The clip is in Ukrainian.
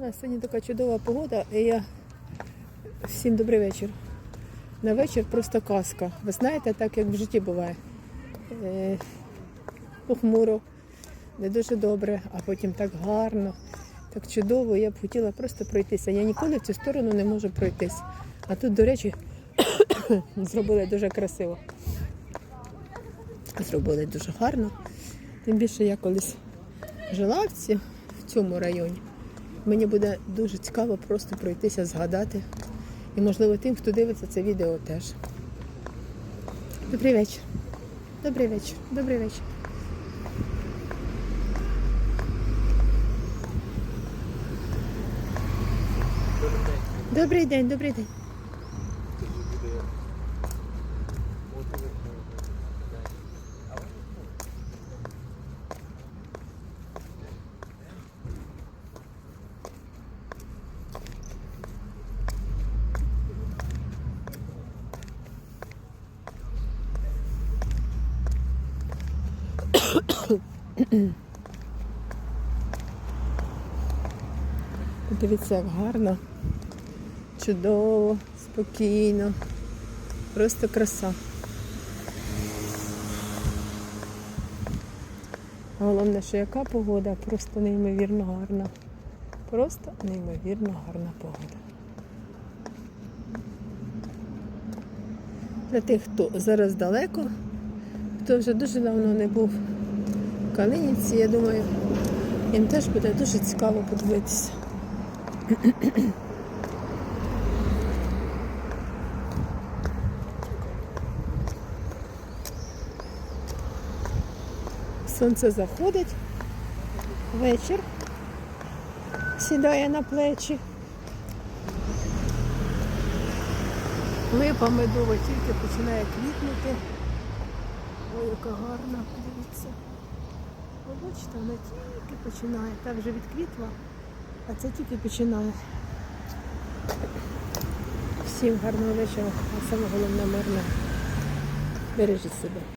У нас сьогодні така чудова погода, і я всім добрий вечір. На вечір просто казка. Ви знаєте, так як в житті буває. Е, похмуро, не дуже добре, а потім так гарно, так чудово. Я б хотіла просто пройтися. Я ніколи в цю сторону не можу пройтись. А тут, до речі, зробили дуже красиво. Зробили дуже гарно. Тим більше я колись жила в, цьому районі. Мені буде дуже цікаво просто пройтися, згадати. І, можливо, тим, хто дивиться це відео теж. Добрий вечір. Добрий вечір. Добрий вечір. Добрий день, добрий день. Дивіться, як гарно, чудово, спокійно, просто краса. Головне, що яка погода, просто неймовірно гарна. Просто неймовірно гарна погода. Для тих, хто зараз далеко, хто вже дуже давно не був в Калинівці, я думаю, їм теж буде дуже цікаво подивитися. Сонце заходить, вечір сідає на плечі. Липа медова тільки починає квітнути. Ой, яка гарна, дивіться. Ви бачите, вона тільки починає. Так вже відквітла, а це тільки починає. Всім гарного вечора, а саме головне мирне. Бережіть себе.